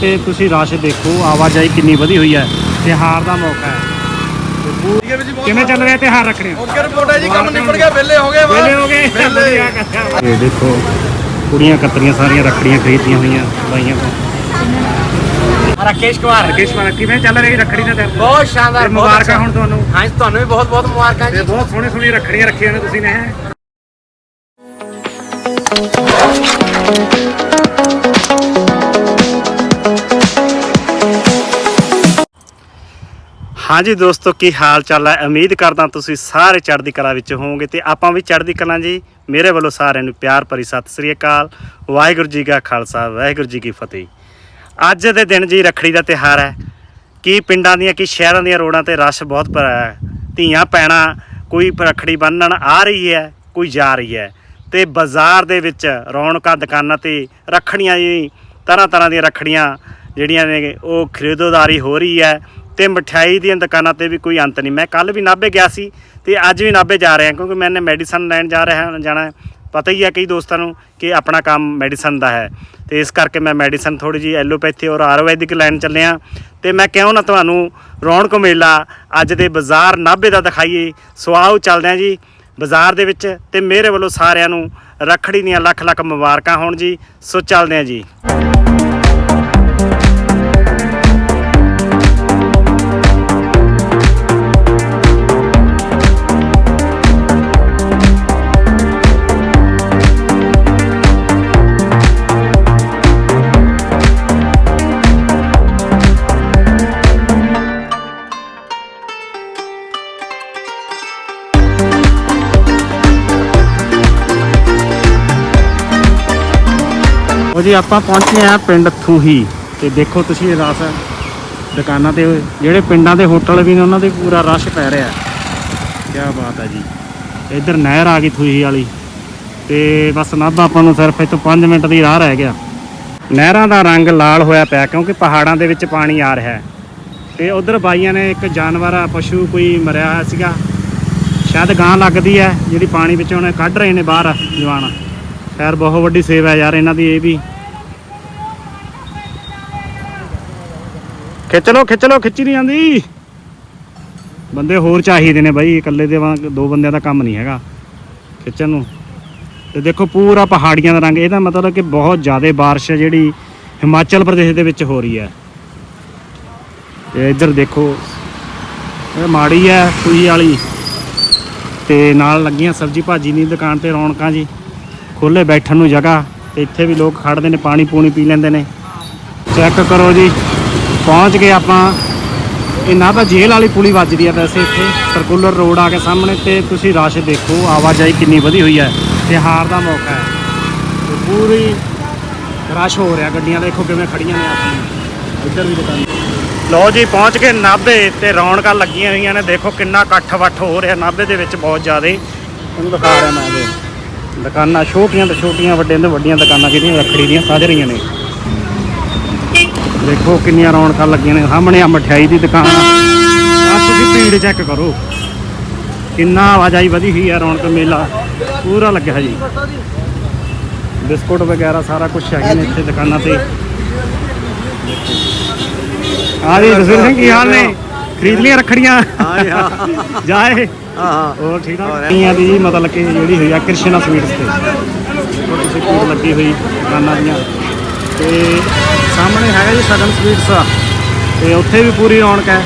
ਤੇ ਤੁਸੀਂ ਰਸ਼ ਦੇਖੋ ਆਵਾਜਾਈ ਕਿੰਨੀ ਵਧੀ ਹੋਈ ਹੈ ਤਿਉਹਾਰ ਦਾ ਮੌਕਾ ਹੈ। ਹੈ ਕਿਵੇਂ ਚੱਲ ਰਿਹਾ ਤਿਉਹਾਰ ਰੱਖਣੇ? ਓਕੇ ਰਿਪੋਰਟ ਹੈ ਜੀ ਕੰਮ ਨਿਬੜ ਗਿਆ ਵਿਹਲੇ ਹੋ ਗਏ ਵੇਲੇ ਹੋ ਗਏ ਵਿਹਲੇ। ਇਹ ਦੇਖੋ ਕੁੜੀਆਂ ਕਤਰੀਆਂ ਸਾਰੀਆਂ ਰੱਖੜੀਆਂ ਖਰੀਦੀਆਂ ਹੋਈਆਂ ਬਾਈਆਂ ਤੋਂ। ਰਾਕੇਸ਼ ਕੁਮਾਰ। ਰਕੇਸ਼ ਮਾਨ ਕਿਵੇਂ ਚੱਲ ਰਹੀ ਰੱਖੜੀ ਦਾ ਤਿਉਹਾਰ? ਬਹੁਤ ਸ਼ਾਨਦਾਰ ਮੁਬਾਰਕਾਂ। ਹੁਣ ਤੁਹਾਨੂੰ। ਹਾਂਜੀ ਤੁਹਾਨੂੰ ਵੀ ਬਹੁਤ ਬਹੁਤ ਮੁਬਾਰਕਾਂ ਜੀ। ਬਹੁਤ ਸੋਹਣੇ ਸੋਹਣੇ ਰੱਖੜੀਆਂ ਰੱਖੀਆਂ ਨੇ ਤੁਸੀਂ ਨੇ ਹਾਂਜੀ ਦੋਸਤੋ, ਕੀ ਹਾਲ ਚਾਲ ਹੈ? ਉਮੀਦ ਕਰਦਾ ਤੁਸੀਂ ਸਾਰੇ ਚੜ੍ਹਦੀ ਕਲਾ ਵਿੱਚ ਹੋਵੋਗੇ ਤੇ ਆਪਾਂ ਵੀ ਚੜ੍ਹਦੀ ਕਲਾ ਜੀ। ਮੇਰੇ ਵੱਲੋਂ ਸਾਰਿਆਂ ਨੂੰ ਪਿਆਰ ਭਰੀ ਸਤਿ ਸ੍ਰੀ ਅਕਾਲ। ਵਾਹਿਗੁਰੂ ਜੀ ਕਾ ਖਾਲਸਾ, ਵਾਹਿਗੁਰੂ ਜੀ ਕੀ ਫਤਿਹ। ਅੱਜ ਦੇ ਦਿਨ ਜੀ ਰੱਖੜੀ ਦਾ ਤਿਹਾਰ ਹੈ। ਕੀ ਪਿੰਡਾਂ ਦੀਆਂ, ਕੀ ਸ਼ਹਿਰਾਂ ਦੀਆਂ ਰੋਡਾਂ ਤੇ ਰਸ਼ ਬਹੁਤ ਭਰਿਆ ਹੈ। ਧੀਆਂ ਪੈਣਾ ਕੋਈ ਰੱਖੜੀ ਬੰਨਣ ਆ ਰਹੀ ਹੈ, ਕੋਈ ਜਾ ਰਹੀ ਹੈ। ਤੇ ਬਾਜ਼ਾਰ ਦੇ ਵਿੱਚ ਰੌਣਕਾਂ, ਦੁਕਾਨਾਂ ਤੇ ਰੱਖੜੀਆਂ ਜੀ ਤਰ੍ਹਾਂ ਤਰ੍ਹਾਂ ਦੀਆਂ ਰੱਖੜੀਆਂ ਜਿਹੜੀਆਂ ਨੇ ਉਹ ਖਰੀਦੋਦਾਰੀ ਹੋ ਰਹੀ ਹੈ। ਤੇ ਮਠਿਆਈ ਦੀਆਂ ਦੁਕਾਨਾਂ ਤੇ ਵੀ ਕੋਈ ਅੰਤ ਨਹੀਂ। ਮੈਂ ਕੱਲ ਵੀ ਨਾਭੇ ਗਿਆ ਸੀ ਤੇ ਅੱਜ ਵੀ ਨਾਭੇ ਜਾ ਰਿਹਾ, ਕਿਉਂਕਿ ਮੈਨੇ ਮੈਡੀਸਨ ਲੈਣ ਜਾ ਰਿਹਾ, ਜਾਣਾ ਪਤਾ ਹੀ ਹੈ ਕਈ ਦੋਸਤਾਂ ਨੂੰ ਕਿ ਆਪਣਾ ਕੰਮ ਮੈਡੀਸਨ ਦਾ ਹੈ। ਤੇ ਇਸ ਕਰਕੇ ਮੈਂ ਮੈਡੀਸਨ ਥੋੜੀ ਜੀ ਐਲੋਪੈਥੀ ਔਰ ਆਯੁਰਵੈਦਿਕ ਲੈਣ ਚੱਲਿਆ। ਤੇ ਮੈਂ ਕਿਉਂ ਨਾ ਤੁਹਾਨੂੰ, ਰੌਣਕ ਮੇਲਾ ਅੱਜ ਦੇ ਬਾਜ਼ਾਰ ਨਾਭੇ ਦਾ ਦਿਖਾਈਏ। ਸੋ ਆਓ ਚੱਲਦੇ ਹਾਂ ਜੀ ਬਾਜ਼ਾਰ ਦੇ ਵਿੱਚ ਤੇ ਮੇਰੇ ਵੱਲੋਂ ਸਾਰਿਆਂ ਨੂੰ ਰੱਖੜੀ ਦੀਆਂ ਲੱਖ ਲੱਖ ਮੁਬਾਰਕਾਂ ਹੋਣ ਜੀ। ਸੋ ਚੱਲਦੇ ਹਾਂ ਜੀ। ਉਹ ਜੀ, ਆਪਾਂ ਪਹੁੰਚੇ ਆ ਪਿੰਡ ਥੂਹੀ ਤੇ ਦੇਖੋ ਤੁਸੀਂ ਇਹ ਰਸ ਦੁਕਾਨਾਂ ਤੇ ਜਿਹੜੇ ਪਿੰਡਾਂ ਦੇ ਹੋਟਲ ਵੀ ਨੇ, ਉਹਨਾਂ ਦੇ ਪੂਰਾ ਰਸ਼ ਪੈ ਰਿਹਾ ਕੀ ਬਾਤ ਹੈ ਜੀ। ਇੱਧਰ ਨਹਿਰ ਆ ਗਈ ਥੂਹੀ ਵਾਲੀ। ਤੇ ਬਸ ਨਾਭਾ ਆਪਾਂ ਨੂੰ ਸਿਰਫ ਇੱਥੋਂ 5 ਮਿੰਟ ਦੀ ਰਾਹ ਰਹਿ ਗਿਆ। ਨਹਿਰਾਂ ਦਾ ਰੰਗ ਲਾਲ ਹੋਇਆ ਪਿਆ, ਕਿਉਂਕਿ ਪਹਾੜਾਂ ਦੇ ਵਿੱਚ ਪਾਣੀ ਆ ਰਿਹਾ ਹੈ। ਤੇ ਉਧਰ ਬਾਈਆਂ ਨੇ ਇੱਕ ਜਾਨਵਰ ਆ ਪਸ਼ੂ ਕੋਈ ਮਰਿਆ ਹੋਇਆ ਸੀਗਾ। ਸ਼ਾਇਦ ਗਾਂ ਲੱਗਦੀ ਹੈ, ਜਿਹੜੀ ਪਾਣੀ ਵਿੱਚੋਂ ਉਹਨੇ ਕੱਢ ਰਹੇ ਨੇ ਬਾਹਰ ਜਵਾਨ। ਖੈਰ, ਬਹੁਤ ਵੱਡੀ ਸੇਵਾ ਯਾਰ, ਇਹਨਾਂ ਦੀ ਇਹ ਵੀ। ਖਿੱਚ ਲੋ ਖਿੱਚ ਲੋ ਖਿੱਚੀ ਨਹੀਂ ਜਾਂਦੀ। ਬੰਦੇ ਹੋਰ ਚਾਹੀਦੇ ਨੇ ਬਾਈ, ਇਕੱਲੇ ਦੇ ਵਾਂਗ ਦੋ ਬੰਦਿਆਂ ਦਾ ਕੰਮ ਨਹੀਂ ਹੈਗਾ ਖਿੱਚਣ ਨੂੰ। ਤੇ ਦੇਖੋ ਪੂਰਾ ਪਹਾੜੀਆਂ ਦਾ ਰੰਗ, ਇਹਦਾ ਮਤਲਬ ਕਿ ਬਹੁਤ ਜ਼ਿਆਦਾ ਬਾਰਿਸ਼ ਹੈ ਜਿਹੜੀ ਹਿਮਾਚਲ ਪ੍ਰਦੇਸ਼ ਦੇ ਵਿੱਚ ਹੋ ਰਹੀ ਹੈ। ਤੇ ਇੱਧਰ ਦੇਖੋ, ਇਹ ਮਾੜੀ ਹੈ ਸੂਈ ਵਾਲੀ। ਤੇ ਨਾਲ ਲੱਗੀਆਂ ਸਬਜੀ ਭਾਜੀ ਦੀ ਦੁਕਾਨ ਤੇ ਰੌਣਕਾਂ ਜੀ। ਖੋਲੇ ਬੈਠਣ ਨੂੰ ਜਗ੍ਹਾ, ਤੇ ਇੱਥੇ ਵੀ ਲੋਕ ਖੜਦੇ ਨੇ, ਪਾਣੀ ਪੂਣੀ ਪੀ ਲੈਂਦੇ ਨੇ। ਚੈੱਕ ਕਰੋ ਜੀ। ਪਹੁੰਚ ਗਏ ਆਪਾਂ। ਇਹ ਨਾ ਤਾਂ ਜੇਲ੍ਹ ਵਾਲੀ ਪੁਲੀ ਵੱਜਦੀ ਆ ਵੈਸੇ ਇੱਥੇ। ਸਰਕੂਲਰ ਰੋਡ ਆ ਕੇ ਸਾਹਮਣੇ ਤੇ ਤੁਸੀਂ ਰਸ਼ ਦੇਖੋ, ਆਵਾਜਾਈ ਕਿੰਨੀ ਵਧੀ ਹੋਈ ਹੈ ਤਿਉਹਾਰ ਦਾ ਮੌਕਾ ਹੈ। ਤੇ ਪੂਰੀ ਰਸ਼ ਹੋ ਰਿਹਾ ਗੱਡੀਆਂ, ਦੇਖੋ ਕਿਵੇਂ ਖੜੀਆਂ ਨੇ ਆਪਣੀਆਂ। ਇੱਧਰ ਵੀ ਦੁਕਾਨ। ਲਓ ਜੀ, ਪਹੁੰਚ ਗਏ ਨਾਭੇ ਤੇ ਰੌਣਕਾਂ ਲੱਗੀਆਂ ਹੋਈਆਂ ਨੇ। ਦੇਖੋ ਕਿੰਨਾ ਇਕੱਠ ਵੱਠ ਹੋ ਰਿਹਾ ਨਾਭੇ ਦੇ ਵਿੱਚ ਬਹੁਤ ਜ਼ਿਆਦਾ। ਤੁਹਾਨੂੰ ਦਿਖਾ ਰਿਹਾ ਮੈਂ ਇਹ ਦੁਕਾਨਾਂ ਛੋਟੀਆਂ ਤੋਂ ਛੋਟੀਆਂ, ਵੱਡੀਆਂ ਤੋਂ ਵੱਡੀਆਂ ਦੁਕਾਨਾਂ ਜਿਹੜੀਆਂ ਰੱਖੜੀ ਦੀਆਂ ਸਾਜ ਰਹੀਆਂ ਨੇ। ਦੇਖੋ ਕਿੰਨੀਆਂ ਰੌਣਕਾਂ ਲੱਗੀਆਂ ਨੇ। ਸਾਹਮਣੇ ਆ ਮਠਿਆਈ ਦੀ ਦੁਕਾਨ। ਆ ਆਹ ਤੁਸੀਂ ਭੀੜ ਚੈੱਕ ਕਰੋ। ਕਿੰਨਾ ਆਵਾਜਾਈ ਵਧੀ ਹੋਈ ਆ ਰੌਣਕ ਮੇਲਾ। ਪੂਰਾ ਲੱਗਿਆ ਜੀ। ਬਿਸਕੁਟ ਵਗੈਰਾ ਸਾਰਾ ਕੁਝ ਹੈਗੇ ਨੇ ਇੱਥੇ ਦੁਕਾਨਾਂ ਤੇ। ਆ ਜੀ ਜਸਵੀਰ ਸਿੰਘ ਕੀ ਹਾਲ ਨੇ? ਖਰੀਦ ਲੀਆਂ ਰੱਖੜੀਆਂ। ਹਾਂ ਹਾਂ ਜਾਏ। ਹਾਂ ਹੋਰ ਠੀਕ ਠਾਕ? ਦੀਆਂ ਦੀ ਮਤਲਬ ਕਿ ਜਿਹੜੀ ਹੋਈ ਆ ਕ੍ਰਿਸ਼ਨਾ ਸਵੀਟਸ ਤੇ। ਤੁਸੀਂ ਲੱਗੀ ਹੋਈ ਦੁਕਾਨਾਂ ਦੀਆਂ। ਤੇ ਸਾਹਮਣੇ ਜੀ ਸਗਨ ਸਵੀਟਸ ਤੇ ਉੱਥੇ ਵੀ ਪੂਰੀ ਰੌਣਕ ਹੈ।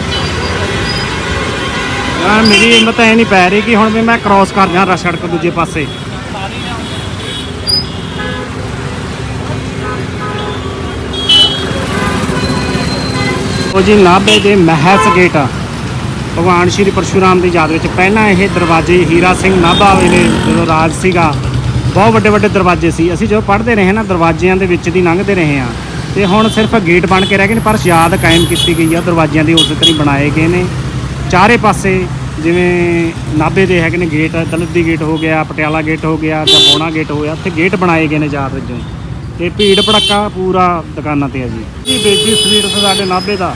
ਯਾਰ ਮੇਰੀ ਹਿੰਮਤ ਐ ਨਹੀਂ ਪੈ ਰਹੀ ਕਿ ਹੁਣ ਵੀ ਮੈਂ ਕ੍ਰਾਸ ਕਰ ਜਾਂ ਰ ਸੜਕ ਦੂਜੇ ਪਾਸੇ। ਉਹ ਜੀ ਨਾਭੇ ਦੇ ਮਹਿਸ ਗੇਟ ਆ। ਭਗਵਾਨ ਸ਼੍ਰੀ ਪਰਸ਼ੂਰਾਮ ਦੀ ਯਾਦ ਵਿੱਚ ਪਹਿਲਾਂ ਇਹ ਦਰਵਾਜ਼ੇ ਹੀਰਾ ਸਿੰਘ ਨਾਭਾ ਵੇਲੇ ਜਦੋਂ ਰਾਜ ਸੀਗਾ, ਬਹੁਤ ਵੱਡੇ ਵੱਡੇ ਦਰਵਾਜ਼ੇ ਸੀ। ਅਸੀਂ ਜਦੋਂ ਪੜ੍ਹਦੇ ਰਹੇ ਨਾ, ਦਰਵਾਜ਼ਿਆਂ ਦੇ ਵਿੱਚ ਦੀ ਲੰਘਦੇ ਰਹੇ ਆ ਤੇ ਹੁਣ ਸਿਰਫ ਗੇਟ ਬਣ ਕੇ ਰਹਿ ਗਏ ਨੇ, ਪਰ ਯਾਦ ਕਾਇਮ ਕੀਤੀ ਗਈ ਆ, ਦਰਵਾਜ਼ਿਆਂ ਦੇ ਉਸੇ ਤਰ੍ਹਾਂ ਹੀ ਬਣਾਏ ਗਏ ਨੇ। ਚਾਰੇ ਪਾਸੇ ਜਿਵੇਂ ਨਾਭੇ ਦੇ ਹੈਗੇ ਨੇ, ਗੇਟ ਦਲਦੀ ਗੇਟ ਹੋ ਗਿਆ, ਪਟਿਆਲਾ ਗੇਟ ਹੋ ਗਿਆ ਜਾਂ ਬੋਣਾ ਗੇਟ ਹੋ ਗਿਆ, ਉੱਥੇ ਗੇਟ ਬਣਾਏ ਗਏ ਨੇ ਯਾਦ ਵਜੋਂ। ਤੇ ਭੀੜ ਭੜੱਕਾ ਪੂਰਾ ਦੁਕਾਨਾਂ ਤੇ ਆ ਜੀ। ਜੀ ਬੇਜੀ ਸਵੀਟਸ ਸਾਡੇ ਨਾਭੇ ਦਾ।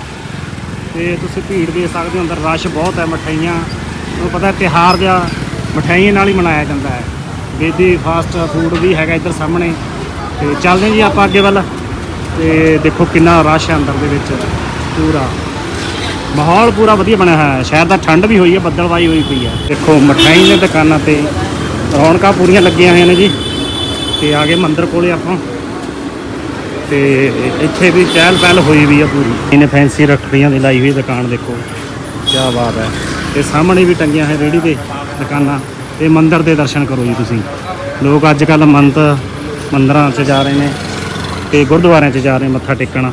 ਤੇ ਤੁਸੀਂ ਭੀੜ ਦੇ ਸਕਦੇ ਹੋ, ਅੰਦਰ ਰਸ਼ ਬਹੁਤ ਹੈ ਮਠਾਈਆਂ ਤੁਹਾਨੂੰ ਪਤਾ ਤਿਹਾਰ ਦਾ ਮਠਾਈਆਂ ਨਾਲ ਹੀ ਮਨਾਇਆ ਜਾਂਦਾ ਹੈ। ਬੇਦੀ ਫਾਸਟ ਫੂਡ ਵੀ ਹੈਗਾ ਇੱਧਰ ਸਾਹਮਣੇ। ਤੇ ਚੱਲਦੇ ਹਾਂ ਜੀ ਆਪਾਂ ਅੱਗੇ ਵੱਲ। ਤੇ ਦੇਖੋ ਕਿੰਨਾ ਰਸ਼ ਹੈ ਅੰਦਰ ਦੇ ਵਿੱਚ, ਪੂਰਾ। ਮਾਹੌਲ ਪੂਰਾ ਵਧੀਆ ਬਣਿਆ ਹੋਇਆ ਹੈ। ਸ਼ਹਿਰ ਦਾ ਠੰਡ ਵੀ ਹੋਈ ਹੈ ਬੱਦਲਵਾਈ ਹੋਈ ਪਈ ਹੈ। ਦੇਖੋ ਮਠਾਈ ਦੇ ਦੁਕਾਨਾਂ ਤੇ ਰੌਣਕਾਂ ਪੂਰੀਆਂ ਲੱਗੀਆਂ ਹੋਈਆਂ ਨੇ ਜੀ। ਤੇ ਆ ਗਏ ਮੰਦਿਰ ਕੋਲੇ ਆਪਾਂ। ਤੇ ਇੱਥੇ ਵੀ ਚਹਿਲ ਪਹਿਲ ਹੋਈ ਵੀ ਆ ਪੂਰੀ। ਇਹਨੇ ਫੈਂਸੀ ਰੱਖੜੀਆਂ ਦੀ ਲਾਈ ਹੋਈ ਦੁਕਾਨ ਦੇਖੋ। ਕੀ ਬਾਤ ਹੈ। ਤੇ ਸਾਹਮਣੇ ਵੀ ਟੰਗੀਆਂ ਹੈ ਰੇੜੀ ਤੇ ਦੁਕਾਨਾਂ। ਤੇ ਮੰਦਿਰ ਦੇ ਦਰਸ਼ਨ ਕਰੋ ਜੀ ਤੁਸੀਂ। ਲੋਕ ਅੱਜ ਕੱਲ ਮੰਤ ਮੰਦਰਾਂ 'ਚ ਜਾ ਰਹੇ ਨੇ। ਤੇ ਗੁਰਦੁਆਰਿਆਂ 'ਚ ਜਾ ਰਹੇ ਮੱਥਾ ਟੇਕਣ।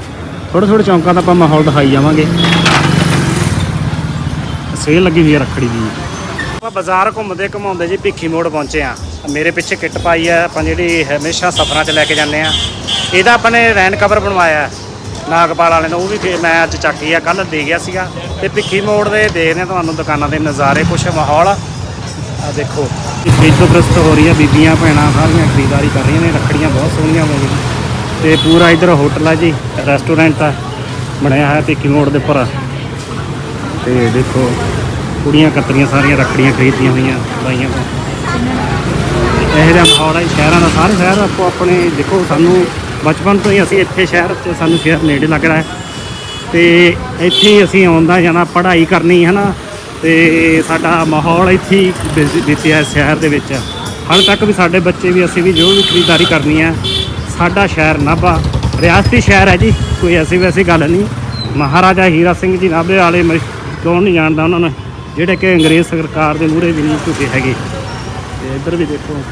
ਥੋੜੇ ਥੋੜੇ ਚੌਂਕਾਂ ਦਾ ਆਪਾਂ ਮਾਹੌਲ ਦਿਖਾਈ ਜਾਵਾਂਗੇ। ਸੇਲ ਲੱਗੀ ਹੋਈ ਹੈ ਰੱਖੜੀ ਦੀ। ਆਪਾਂ ਬਾਜ਼ਾਰ ਘੁੰਮਦੇ ਘੁਮਾਉਂਦੇ ਜੀ ਭਿੱਖੀ ਮੋੜ ਪਹੁੰਚੇ ਆ ਮੇਰੇ ਪਿੱਛੇ ਕਿੱਟ ਪਾਈ ਹੈ ਆਪਾਂ ਜਿਹੜੀ ਹਮੇਸ਼ਾ ਸਫ਼ਰਾਂ 'ਚ ਲੈ ਕੇ ਜਾਂਦੇ ਆ ਇਹਦਾ ਆਪਾਂ ਨੇ ਰੈਨ ਕਵਰ ਬਣਵਾਇਆ ਨਾਗਪਾਲ ਵਾਲੇ ਨੂੰ, ਉਹ ਵੀ ਮੈਂ ਅੱਜ ਚੱਕੀ ਆ ਕੱਲ ਦੇ ਗਿਆ ਸੀਗਾ। ਤੇ ਭਿੱਖੀ ਮੋੜ ਦੇ ਦੇਖਦੇ ਹਾਂ ਤੁਹਾਨੂੰ ਦੁਕਾਨਾਂ ਦੇ ਨਜ਼ਾਰੇ, ਕੁਛ ਮਾਹੌਲ। ਆ ਦੇਖੋ ਖਰੀਦੋ ਪ੍ਰਸਤ ਹੋ ਰਹੀ ਹੈ ਬੀਬੀਆਂ, ਭੈਣਾਂ, ਸਾਰੀਆਂ ਖਰੀਦਦਾਰੀ ਕਰ ਰਹੀਆਂ ਨੇ, ਰੱਖੜੀਆਂ ਬਹੁਤ ਸੋਹਣੀਆਂ ਹੋ ਗਈਆਂ ਤੇ ਪੂਰਾ ਇਧਰ ਹੋਟਲ ਆ ਜੀ ਰੈਸਟੋਰੈਂਟ ਆ, ਬਣਿਆ ਹੋਇਆ ਭਿੱਖੀ ਮੋੜ ਦੇ ਉੱਪਰ ਤੇ ਦੇਖੋ, ਕੁੜੀਆਂ ਕਤਰੀਆਂ ਸਾਰੀਆਂ ਰੱਖੜੀਆਂ ਖਰੀਦੀਆਂ ਹੋਈਆਂ ਬਾਈਆਂ ਤੋਂ। ਇਹੋ ਜਿਹਾ ਮਾਹੌਲ ਹੈ ਸ਼ਹਿਰਾਂ ਦਾ ਸਾਰੇ ਸ਼ਹਿਰ ਆਪੋ ਆਪਣੇ, ਦੇਖੋ ਸਾਨੂੰ ਬਚਪਨ ਤੋਂ ਹੀ ਅਸੀਂ ਇੱਥੇ ਸ਼ਹਿਰ 'ਚ ਸਾਨੂੰ ਸ਼ਹਿਰ ਨੇੜੇ ਲੱਗ ਰਿਹਾ ਹੈ। ਤੇ ਇੱਥੇ ਹੀ ਅਸੀਂ ਆਉਂਦਾ ਜਾਣਾ, ਪੜ੍ਹਾਈ ਕਰਨੀ ਹੈ ਨਾ, ਤੇ ਸਾਡਾ ਮਾਹੌਲ ਇੱਥੇ ਹੀ ਬਿਜ਼- ਬੀਤਿਆ ਸ਼ਹਿਰ ਦੇ ਵਿੱਚ। ਹਾਲੇ ਤੱਕ ਵੀ ਸਾਡੇ ਬੱਚੇ ਵੀ ਅਸੀਂ ਵੀ ਜੋ ਵੀ ਖਰੀਦਦਾਰੀ ਕਰਨੀ ਹੈ ਸਾਡਾ ਸ਼ਹਿਰ ਨਾਭਾ। ਰਿਆਸਤੀ ਸ਼ਹਿਰ ਹੈ ਜੀ, ਕੋਈ ਐਸੀ ਵੈਸੀ ਗੱਲ ਨਹੀਂ। ਮਹਾਰਾਜਾ ਹੀਰਾ ਸਿੰਘ ਜੀ ਨਾਭੇ ਵਾਲੇ ਮ- ਕੌਣ ਨਹੀਂ ਜਾਣਦਾ ਉਹਨਾਂ ਨੂੰ, ਜਿਹੜੇ ਕਿ ਅੰਗਰੇਜ਼ ਸਰਕਾਰ ਦੇ ਮੂਹਰੇ ਵੀ ਨਹੀਂ ਝੁਕੇ ਹੈਗੇ। ਤੇ ਇੱਧਰ ਵੀ ਦੇਖੋ।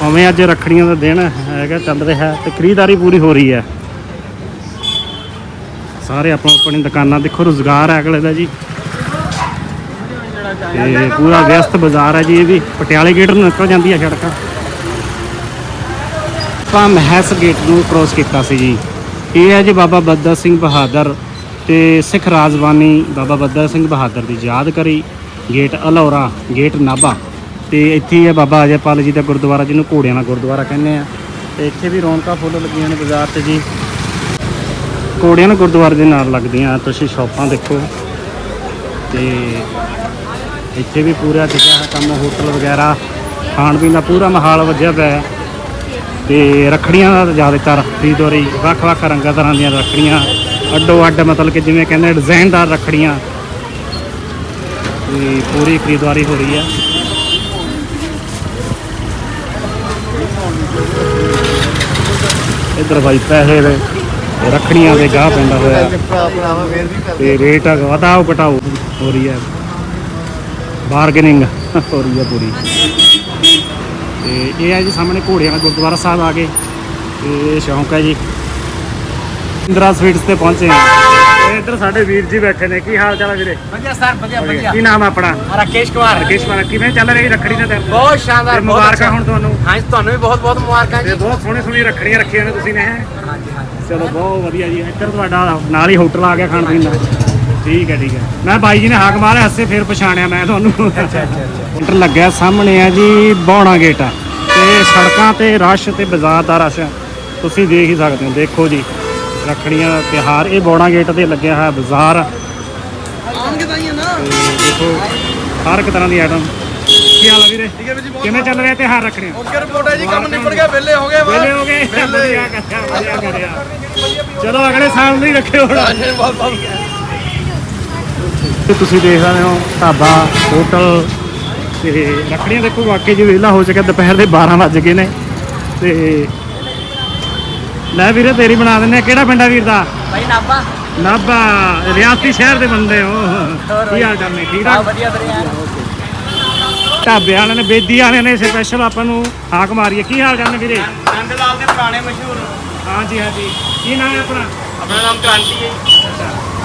ਭਾਵੇਂ ਅੱਜ ਰੱਖੜੀਆਂ ਦਾ ਦਿਨ ਹੈਗਾ, ਚੱਲ ਰਿਹਾ ਤੇ ਖਰੀਦਦਾਰੀ ਪੂਰੀ ਹੋ ਰਹੀ ਹੈ। ਸਾਰੇ ਆਪੋ ਆਪਣੀ ਦੁਕਾਨਾਂ ਦੇਖੋ, ਰੋਜ਼ਗਾਰ ਹੈ ਅਗਲੇ ਦਾ ਜੀ। ਤੇ ਪੂਰਾ ਵਿਅਸਤ ਬਾਜ਼ਾਰ ਹੈ ਜੀ, ਇਹ ਵੀ। ਪਟਿਆਲੇ ਗੇਟ ਨੂੰ ਨਿਕਲ ਜਾਂਦੀ ਹੈ ਸੜਕ। ਆਪਾਂ ਮਹਿਸ ਗੇਟ ਨੂੰ ਕ੍ਰੋਸ ਕੀਤਾ ਸੀ ਜੀ। ਇਹ ਹੈ ਜੀ ਬਾਬਾ ਬੱਦਾ ਸਿੰਘ ਬਹਾਦਰ ਤੇ ਸਿੱਖ ਰਾਜਵਾਨੀ ਬਾਬਾ ਬੱਦਾ ਸਿੰਘ ਬਹਾਦਰ ਦੀ ਯਾਦ ਕਰੀ। ਗੇਟ ਅਲੌਰਾ, ਗੇਟ ਨਾਭਾ ਤੇ ਇੱਥੇ ਹੀ ਹੈ ਬਾਬਾ ਅਜੇਪਾਲ ਜੀ ਦਾ ਗੁਰਦੁਆਰਾ, ਜਿਹਨੂੰ ਘੋੜਿਆਂ ਦਾ ਗੁਰਦੁਆਰਾ ਕਹਿੰਦੇ ਆ। ਤੇ ਇੱਥੇ ਵੀ ਰੌਣਕਾਂ ਫੁੱਲ ਲੱਗੀਆਂ ਨੇ ਬਾਜ਼ਾਰ 'ਚ ਜੀ। ਘੋੜਿਆਂ ਨੂੰ ਗੁਰਦੁਆਰੇ ਦੇ ਨਾਲ ਲੱਗਦੀਆਂ ਤੁਸੀਂ ਸ਼ਾਪਾਂ ਦੇਖੋ। ਤੇ ਇੱਥੇ ਵੀ ਪੂਰਾ ਟਿਕਿਆ ਕੰਮ ਹੋਟਲ ਵਗੈਰਾ ਖਾਣ ਪੀਣ ਦਾ ਪੂਰਾ ਮਾਹੌਲ ਵੱਜਿਆ ਪਿਆ ਤੇ ਰੱਖੜੀਆਂ ਦਾ ਜ਼ਿਆਦਾਤਰ ਖਰੀਦਦਾਰੀ ਵੱਖ-ਵੱਖ ਰੰਗਾਂ ਤਰ੍ਹਾਂ ਦੀਆਂ ਰੱਖੜੀਆਂ, ਅੱਡੋ ਅੱਡ ਮਤਲਬ ਕਿ ਜਿਵੇਂ ਕਹਿੰਦੇ ਡਿਜ਼ਾਈਨਦਾਰ ਰੱਖੜੀਆਂ। ਤੇ ਪੂਰੀ ਖਰੀਦਦਾਰੀ ਹੋ ਰਹੀ ਹੈ ਇੱਧਰ ਭਾਈ ਪੈਸੇ ਦੇ ਰੱਖੜੀਆਂ ਦੇ ਗਾਹ ਪੈਂਦਾ ਹੋਇਆ। ਤੇ ਰੇਟ ਵਧਾਓ ਘਟਾਓ ਹੋ ਰਹੀ ਹੈ ਬਾਰਗੇਨਿੰਗ ਹੋ ਰਹੀ ਹੈ ਪੂਰੀ। ਤੇ ਇਹ ਹੈ ਜੀ ਸਾਹਮਣੇ ਘੋੜਿਆਂ ਦਾ ਗੁਰਦੁਆਰਾ ਸਾਹਿਬ ਆ ਗਏ ਤੇ ਸ਼ੌਂਕ ਹੈ ਜੀ। ਇੰਦਰਾ ਸਵੀਟਸ ਤੇ ਪਹੁੰਚੇ ਹਾਂ ਤੇ ਇੱਧਰ ਸਾਡੇ ਵੀਰ ਜੀ ਬੈਠੇ ਨੇ। ਕੀ ਹਾਲ ਚਾਲ ਹੈ ਵੀਰੇ? ਵਧੀਆ ਸਰ ਵਧੀਆ ਵਧੀਆ। ਕੀ ਨਾਮ ਹੈ ਆਪਣਾ? ਰਾਕੇਸ਼ ਕੁਮਾਰ। ਰਕੇਸ਼ ਕੁਮਾਰ। ਕਿਵੇਂ ਚੱਲ ਰਹੀ ਰੱਖੜੀ ਦਾ ਦਿਨ ਬਹੁਤ ਸ਼ਾਨਦਾਰ ਮੁਬਾਰਕਾਂ ਅੱਛਾ। ਹੁਣ ਤੁਹਾਨੂੰ। ਹਾਂਜੀ ਤੁਹਾਨੂੰ ਵੀ ਬਹੁਤ ਬਹੁਤ ਮੁਬਾਰਕਾਂ ਤੇ ਜੀ। ਬਹੁਤ ਸੋਹਣੀ ਸੋਹਣੀ ਰੱਖੜੀਆਂ ਰੱਖੀਆਂ ਨੇ ਤੁਸੀਂ ਨੇ। ਹੈਂ? ਹਾਂਜੀ ਹਾਂਜੀ। ਚਲੋ ਬਹੁਤ ਵਧੀਆ ਜੀ। ਇੱਧਰ ਤੁਹਾਡਾ ਨਾਲ ਹੀ ਹੋਟਲ ਆ ਗਿਆ ਖਾਣ ਪੀਣ ਦਾ। ਠੀਕ ਹੈ ਠੀਕ ਹੈ। ਮੈਂ ਬਾਈ ਜੀ ਨੇ ਹਾਕ ਮਾਰਿਆ ਹੱਸੇ ਫੇਰ ਪਛਾਣਿਆ ਮੈਂ ਤੁਹਾਨੂੰ। ਅੱਛਾ ਅੱਛਾ ਲੱਗਿਆ ਸਾਹਮਣੇ ਆ ਜੀ ਬੌਣਾ ਗੇਟ ਆ। ਤੇ ਸੜਕਾਂ ਤੇ ਰਸ਼ ਤੇ ਬਾਜ਼ਾਰ ਦਾ ਰਸ਼ ਤੁਸੀਂ ਦੇਖ ਹੀ ਸਕਦੇ ਹੋ ਦੇਖੋ ਜੀ। ਰੱਖੜੀਆਂ ਦਾ ਤਿਉਹਾਰ ਇਹ ਬੌਣਾ ਗੇਟ ਤੇ ਲੱਗਿਆ ਹੋਇਆ ਬਾਜ਼ਾਰ ਤਾਂ ਦੇਖੋ ਹਰ ਇੱਕ ਤਰ੍ਹਾਂ ਦੀ ਆਈਟਮ ਕੀ ਹਾਲ ਆ ਵੀਰੇ? ਠੀਕ ਹੈ ਵੀਰ ਜੀ ਬਹੁਤ ਕਿਵੇਂ ਚੱਲ ਰਿਹਾ ਤਿਉਹਾਰ ਰੱਖੜੀਆਂ? ਓਕੇ ਰਿਪੋਰਟ ਹੈ ਜੀ? ਕੰਮ ਨਿਬੜ ਗਿਆ ਵਿਹਲੇ ਹੋ ਗਏ ਵੇਲੇ ਹੋ ਗਏ। ਵਿਹਲੇ। ਵਧੀਆ ਕਰਿਆ ਵਧੀਆ। ਕਰਿਆ ਚਲੋ ਅਗਲੇ ਸਾਲ ਲਈ ਰੱਖਿਓ ਹੁਣ। ਬਹੁਤ ਬਹੁਤ। ਤੇ ਤੁਸੀਂ ਦੇਖ ਰਹੇ ਹੋ ਢਾਬਾ ਹੋਟਲ ਤੇ ਰੱਖੜੀਆਂ ਦੇਖੋ ਵਾਕਈ ਜੀ ਵਿਹਲਾ ਹੋ ਚੁੱਕਿਆ ਦੁਪਹਿਰ ਦੇ 12 ਵੱਜ ਗਏ ਨੇ ਤੇ ਲੈ ਵੀਰੇ ਤੇਰੀ ਬਣਾ ਦਿੰਦੇ ਆ। ਕਿਹੜਾ ਪਿੰਡ ਆ ਵੀਰ ਦਾ? ਭਾਈ ਨਾਪਾ ਨਾਭਾ ਰਿਆਸਤੀ ਸ਼ਹਿਰ ਦੇ ਬੰਦੇ ਹੋ। ਕੀ ਹਾਲ ਚਾਲ ਨੇ? ਠੀਕ ਠਾਕ? ਵਧੀਆ ਵਧੀਆ। ਢਾਬੇ ਵਾਲਿਆਂ ਨੇ ਬੇਦੀ ਵਾਲਿਆਂ ਨੇ ਸਪੈਸ਼ਲ ਆਪਾਂ ਨੂੰ ਹਾਕ ਮਾਰੀ ਹੈ। ਕੀ ਹਾਲ ਚਾਲ ਨੇ ਵੀਰੇ? ਨੰਦ ਲਾਲ ਦੇ ਪੁਰਾਣੇ ਮਸ਼ਹੂਰ। ਹਾਂਜੀ ਹਾਂਜੀ। ਕੀ ਨਾਮ ਹੈ ਆਪਣਾ? ਆਪਣਾ ਨਾਮ ਕ੍ਰਾਂਤੀ ਹੈ ਜੀ।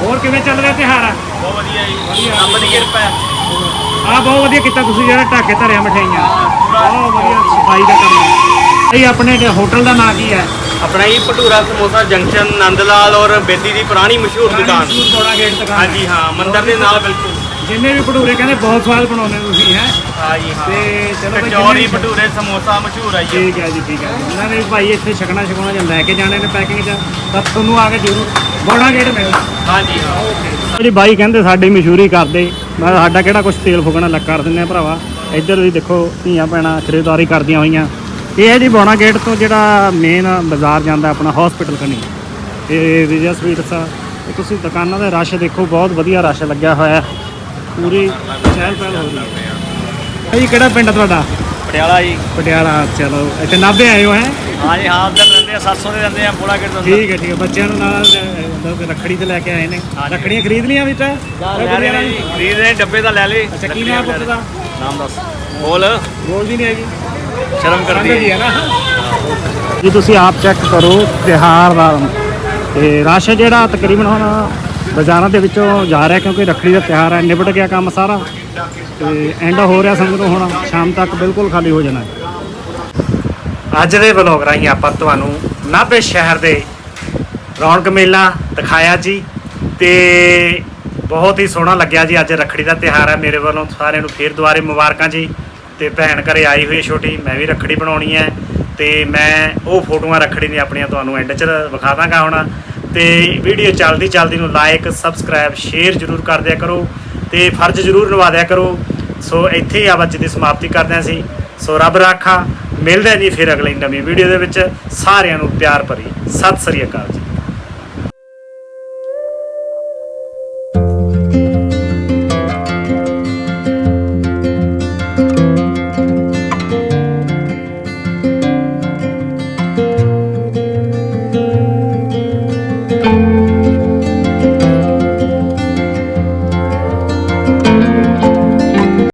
ਹੋਰ ਕਿਵੇਂ ਚੱਲ ਰਿਹਾ ਤਿਉਹਾਰ? ਬਹੁਤ ਵਧੀਆ ਜੀ। ਰੱਬ ਦੀ ਕਿਰਪਾ ਹੈ। ਆ ਬਹੁਤ ਵਧੀਆ ਕੀਤਾ ਤੁਸੀਂ ਜਿਹੜਾ ਢਾਕੇ ਧਰਿਆ ਮਠਿਆਈਆਂ। ਬਹੁਤ ਵਧੀਆ ਸਫ਼ਾਈ ਦਾ ਕੰਮ ਇਹ ਆਪਣੇ ਦੇ ਹੋਟਲ ਦਾ ਨਾਂ ਕੀ ਹੈ? ਆਪਣਾ ਇਹ ਭਟੂਰਾ ਸਮੋਸਾ ਜੰਕਸ਼ਨ ਨੰਦ ਲਾਲ ਔਰ ਬੇਦੀ ਦੀ ਪੁਰਾਣੀ ਮਸ਼ਹੂਰ ਦੁਕਾਨ। ਹਾਂਜੀ ਹਾਂ ਮੰਦਿਰ ਦੇ ਨਾਲ ਬਿਲਕੁਲ। ਜਿੰਨੇ ਵੀ ਭਟੂਰੇ ਕਹਿੰਦੇ ਬਹੁਤ ਸਵਾਦ ਬਣਾਉਂਦੇ ਤੁਸੀਂ ਹੈ? ਹਾਂ ਜੀ ਹਾਂ। ਤੇ ਚਲੋ ਬਈ ਕਚੌਰੀ ਜਿੰਨੇ- ਭਟੂਰੇ ਸਮੋਸਾ ਮਸ਼ਹੂਰ ਹੈ ਜੀ। ਠੀਕ ਹੈ ਜੀ ਠੀਕ ਹੈ। ਉਹਨਾਂ ਨੇ ਵੀ ਭਾਈ ਇੱਥੇ ਛਕਣਾ ਛਕਾਉਣਾ ਜਾਂ ਲੈ ਕੇ ਜਾਣੇ ਨੇ ਪੈਕਿੰਗ 'ਚ ਤਾਂ ਤੁਹਾਨੂੰ ਆ ਕੇ ਜ਼ਰੂਰ ਬੋੜਾ ਗੇਟ ਮਿਲਣਾ ਹਾਂ ਜੀ ਹਾਂ। ਜੀ ਬਾਈ ਕਹਿੰਦੇ ਸਾਡੀ ਮਸ਼ਹੂਰੀ ਕਰਦੇ ਮੈਂ ਸਾਡਾ ਕਿਹੜਾ ਕੁਝ ਤੇਲ ਫੁਕਣਾ ਲੱਗ ਕਰ ਦਿੰਦੇ ਆ ਭਰਾਵਾ। ਇੱਧਰ ਵੀ ਦੇਖੋ ਧੀਆਂ ਭੈਣਾਂ ਖਰੀਦਦਾਰੀ ਕਰਦੀਆਂ ਹੋਈਆਂ। ਇਹ ਹੈ ਜੀ ਬੋਣਾ ਗੇਟ ਤੋਂ ਜਿਹੜਾ ਮੇਨ ਬਾਜ਼ਾਰ ਜਾਂਦਾ ਆਪਣਾ ਹਸਪੀਟਲ ਕਨੀ। ਇਹ ਵਿਜੇ ਸਵੀਟਸ ਆ ਇਹ ਤੁਸੀਂ ਦੁਕਾਨਾਂ ਦਾ ਰਸ਼ ਦੇਖੋ ਬਹੁਤ ਵਧੀਆ ਰਸ਼ ਲੱਗਿਆ ਹੋਇਆ। ਹੈ ਪੂਰੀ ਚਹਿਲ ਪਹਿਲ ਹੋ ਰਹੀ ਹੈ। ਭਾਈ ਕਿਹੜਾ ਪਿੰਡ ਆ ਤੁਹਾਡਾ? ਪਟਿਆਲਾ ਜੀ। ਪਟਿਆਲਾ ਚਲੋ ਇੱਥੇ ਨਾਭੇ ਆਏ ਹੋ ਹੈ? ਹਾਂ ਜੀ ਹਾਂ ਉੱਧਰ ਰਹਿੰਦੇ ਆ 700 ਦੇ ਰਹਿੰਦੇ ਆ ਬੋਲਾ ਗੇਟ ਤੋਂ ਠੀਕ ਹੈ ਠੀਕ ਹੈ ਬੱਚਿਆਂ ਨੂੰ ਨਾਲ ਰੱਖੜੀ ਤੇ ਲੈ ਕੇ ਆਏ ਨੇ। ਹਾਂਜੀ। ਰੱਖੜੀਆਂ ਖਰੀਦ ਲੀਆਂ ਵੀ ਤਾਂ ਲੈ ਜੀ ਖਰੀਦ ਰਹੇ ਡੱਬੇ ਤਾਂ ਲੈ ਲੈ ਅੱਛਾ ਕੀ ਨਾਮ ਪੁੱਤ ਦਾ? ਨਾਮ ਦੱਸ। ਬੋਲ। ਬੋਲਦੀ ਨਹੀਂ ਹੈਗੀ। ਸ਼ਰਮ ਕਰਦੀ ਹੈ। ਹੈ ਨਾ? ਜੀ ਤੁਸੀਂ ਆਪ ਚੈੱਕ ਕਰੋ ਤਿਹਾਰ ਦਾ। ਤੇ ਰਸ਼ ਜਿਹੜਾ ਤਕਰੀਬਨ ਹੁਣ ਬਾਜ਼ਾਰਾਂ ਦੇ ਵਿੱਚੋਂ ਜਾ ਰਿਹਾ ਕਿਉਂਕਿ ਰੱਖੜੀ ਦਾ ਤਿਹਾਰ ਹੈ, ਨਿਬੜ ਗਿਆ ਕੰਮ ਸਾਰਾ। ਤੇ ਐਂਡ ਹੋ ਰਿਹਾ ਸਮਝੋ ਹੁਣ, ਸ਼ਾਮ ਤੱਕ ਬਿਲਕੁਲ ਖਾਲੀ ਹੋ ਜਾਣਾ ਅੱਜ ਦੇ ਵਲੋਗ ਰਾਹੀਂ ਆਪਾਂ ਤੁਹਾਨੂੰ ਨਾਭੇ ਸ਼ਹਿਰ ਦੇ ਰੌਣਕ ਮੇਲਾ ਦਿਖਾਇਆ ਜੀ। ਤੇ ਬਹੁਤ ਹੀ ਸੋਹਣਾ ਲੱਗਿਆ ਜੀ, ਅੱਜ ਰੱਖੜੀ ਦਾ ਤਿਹਾਰ ਹੈ। ਮੇਰੇ ਵੱਲੋਂ ਸਾਰਿਆਂ ਨੂੰ ਫੇਰ ਦੁਬਾਰੇ ਮੁਬਾਰਕਾਂ ਜੀ। ਤੇ ਭੈਣ ਘਰੇ ਆਈ ਹੋਈ ਛੋਟੀ, ਮੈਂ ਵੀ ਰੱਖੜੀ ਬਣਾਉਣੀ ਹੈ। ਤੇ ਮੈਂ ਉਹ ਫੋਟੋਆਂ ਰੱਖੜੀ ਦੀਆਂ ਆਪਣੀਆਂ ਤੁਹਾਨੂੰ ਐਂਡ 'ਚ ਵਿਖਾ ਦਾਂਗਾ ਹੁਣ। ਤੇ ਵੀਡੀਓ ਚੱਲਦੀ ਚੱਲਦੀ ਨੂੰ ਲਾਈਕ ਸਬਸਕ੍ਰਾਈਬ ਸ਼ੇਅਰ ਜ਼ਰੂਰ ਕਰ ਦਿਆ ਕਰੋ ਤੇ ਫਰਜ਼ ਜ਼ਰੂਰ ਨਿਭਾ ਦਿਆ ਕਰੋ। ਸੋ ਇੱਥੇ ਹੀ ਆ ਬੱਚ ਦੀ ਸਮਾਪਤੀ ਕਰਦੇ ਹਾਂ ਅਸੀਂ ਸੋ ਰੱਬ ਰਾਖਾ। ਮਿਲਦੇ ਹਾਂ ਜੀ ਫਿਰ ਅਗਲੀ ਨਵੀਂ ਵੀਡੀਓ ਦੇ ਵਿੱਚ। ਸਾਰਿਆਂ ਨੂੰ ਪਿਆਰ ਭਰੀ। ਸਤਿ ਸ੍ਰੀ ਅਕਾਲ ਜੀ।